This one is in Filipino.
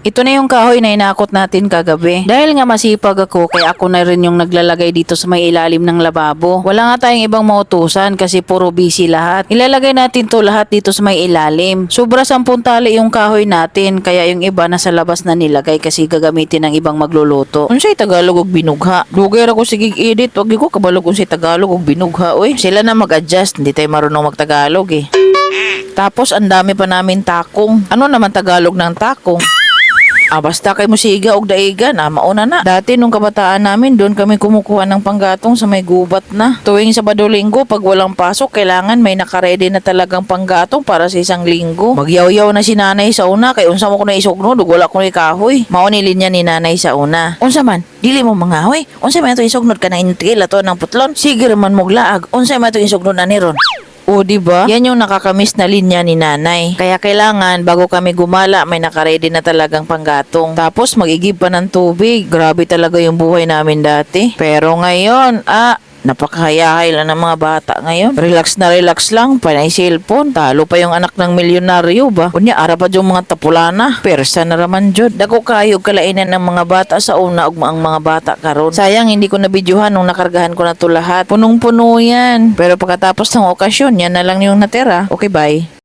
Ito na yung kahoy na inakot natin kagabi. Dahil nga masipag ako, kaya ako na rin yung naglalagay dito sa may ilalim ng lababo. Wala nga tayong ibang mautusan kasi puro busy lahat. Ilalagay natin to lahat dito sa may ilalim. Sobra sampung tali yung kahoy natin, kaya yung iba nasa labas na nilagay kasi gagamitin ng ibang magluluto. Kung siya'y Tagalog og binugha. Dugay ra ko sige edit, wag ko kabalog kung siya'y Tagalog og binugha, oy. Sila na mag-adjust, hindi tayo marunong magtagalog eh. Tapos ang dami pa namin takong. Ano naman Tagalog ng takong? Ah, basta kay musiga og daigan, ah, mauna na. Dati nung kabataan namin, doon kami kumukuha ng panggatong sa may gubat na. Tuwing Sabado Linggo, pag walang pasok, kailangan may nakaredy na talagang panggatong para sa isang linggo. Magyaw-yaw na si nanay sa una, kay unsa mo ko na isugno, dug wala ko ni kahoy. Maunilin niya ni nanay sa una. Unsa man, dili mo mga hoy. Unsa man ito isugnod ka na intil ato ng putlon? Sige man mo glaag. Unsa man ito isugnod na ni ron? O, di ba? Yan yung nakakamiss na linya ni nanay. Kaya kailangan, bago kami gumala, may nakaredy na talagang panggatong. Tapos, magigib pa ng tubig. Grabe talaga yung buhay namin dati. Pero ngayon, ah, napakahayahay lang ng mga bata ngayon. Relax na relax lang, panay cellphone. Talo pa yung anak ng milyonaryo ba? Kunya, ara pa yung mga tapulana. Persa na raman jud. Dako kayo kalainan ng mga bata sa una ug ang mga bata karon. Sayang hindi ko nabidyohan nung nakargahan ko na to lahat. Punong-puno yan. Pero pagkatapos ng okasyon, yan na lang yung natira. Okay, bye.